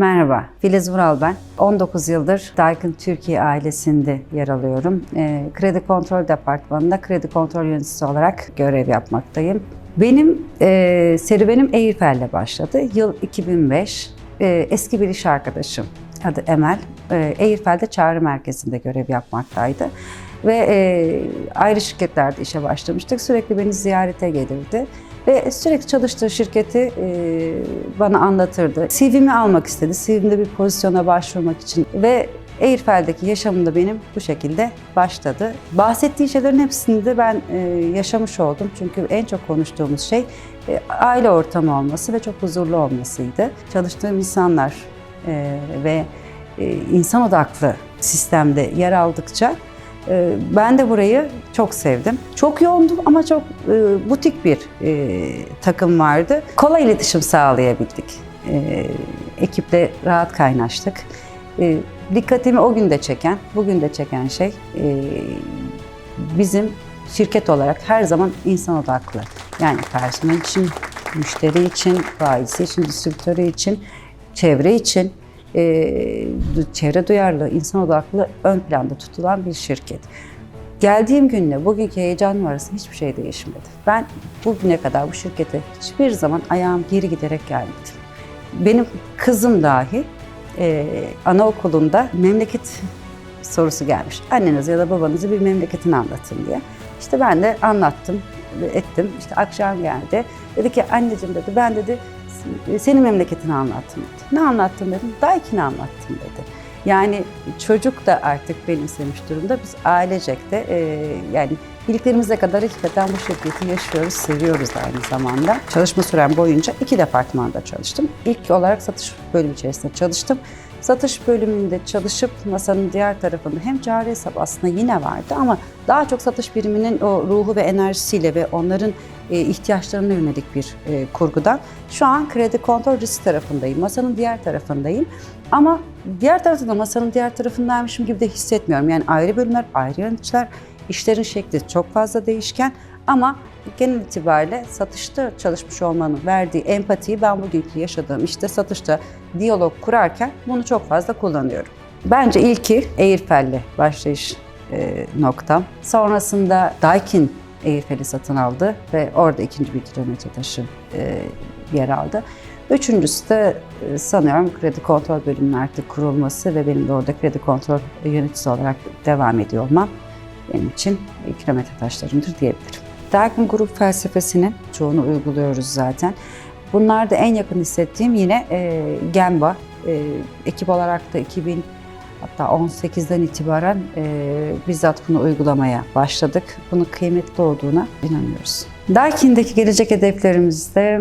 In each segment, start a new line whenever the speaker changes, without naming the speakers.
Merhaba, Filiz Vural ben. 19 yıldır Daikin Türkiye ailesinde yer alıyorum. Ee, Kredi Kontrol Departmanı'nda kredi kontrol yöneticisi olarak görev yapmaktayım. Benim e, serüvenim Eğirfel'le başladı. Yıl 2005. Ee, eski bir iş arkadaşım adı Emel. E, Eğirfel'de çağrı merkezinde görev yapmaktaydı. Ve e, ayrı şirketlerde işe başlamıştık. Sürekli beni ziyarete gelirdi. Ve sürekli çalıştığı şirketi e, bana anlatırdı. CV'mi almak istedi. CV'mde bir pozisyona başvurmak için. Ve Eğirfel'deki yaşamım da benim bu şekilde başladı. Bahsettiği şeylerin hepsini de ben e, yaşamış oldum. Çünkü en çok konuştuğumuz şey e, aile ortamı olması ve çok huzurlu olmasıydı. Çalıştığım insanlar ve insan odaklı sistemde yer aldıkça ben de burayı çok sevdim. Çok yoğundum ama çok e, butik bir e, takım vardı. Kolay iletişim sağlayabildik. E, ekiple rahat kaynaştık. Dikkatimi o gün de çeken, bugün de çeken şey bizim şirket olarak her zaman insan odaklı. Yani personel için, müşteri için, bayisi için, distribütörü için, çevre için e, çevre duyarlı, insan odaklı ön planda tutulan bir şirket. Geldiğim günle bugünkü heyecanım arasında hiçbir şey değişmedi. Ben bugüne kadar bu şirkete hiçbir zaman ayağım geri giderek gelmedim. Benim kızım dahi e, anaokulunda memleket sorusu gelmiş. Anneniz ya da babanızı bir memleketini anlatın diye. İşte ben de anlattım, ettim. İşte akşam geldi. Dedi ki anneciğim dedi ben dedi senin memleketini anlattım dedi. Ne anlattın dedim. Daikin'i anlattım dedi. Yani çocuk da artık benimsemiş durumda. Biz ailecek de e, yani iliklerimize kadar hakikaten bu şirketi yaşıyoruz, seviyoruz aynı zamanda. Çalışma sürem boyunca iki departmanda çalıştım. İlk olarak satış bölümü içerisinde çalıştım. Satış bölümünde çalışıp masanın diğer tarafında hem cari hesap aslında yine vardı ama daha çok satış biriminin o ruhu ve enerjisiyle ve onların e, ihtiyaçlarına yönelik bir e, kurgudan. Şu an kredi kontrol risk tarafındayım, masanın diğer tarafındayım. Ama diğer tarafta da masanın diğer tarafındaymışım gibi de hissetmiyorum. Yani ayrı bölümler, ayrı yöneticiler, işlerin şekli çok fazla değişken ama genel itibariyle satışta çalışmış olmanın verdiği empatiyi ben bugünkü yaşadığım işte satışta diyalog kurarken bunu çok fazla kullanıyorum. Bence ilki Airfel'le başlayış e, noktam. Sonrasında Daikin Airfel'i satın aldı ve orada ikinci bir kilometre taşı e, yer aldı. Üçüncüsü de e, sanıyorum kredi kontrol bölümünün artık kurulması ve benim de orada kredi kontrol yöneticisi olarak devam ediyor olmam benim için kilometre taşlarımdır diyebilirim. Daikin grup felsefesinin çoğunu uyguluyoruz zaten. Bunlar da en yakın hissettiğim yine e, Gemba. E, ekip olarak da 2000 hatta 18'den itibaren e, bizzat bunu uygulamaya başladık. Bunun kıymetli olduğuna inanıyoruz. Daikin'deki gelecek hedeflerimizde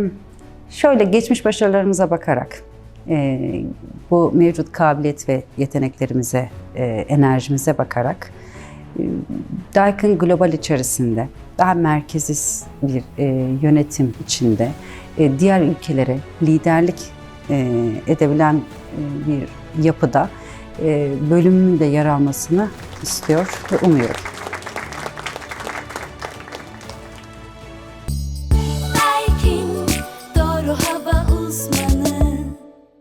şöyle geçmiş başarılarımıza bakarak e, bu mevcut kabiliyet ve yeteneklerimize, e, enerjimize bakarak Daikin global içerisinde daha merkezist bir e, yönetim içinde e, diğer ülkelere liderlik e, edebilen e, bir yapıda e, bölümümün de yer almasını istiyor ve umuyorum.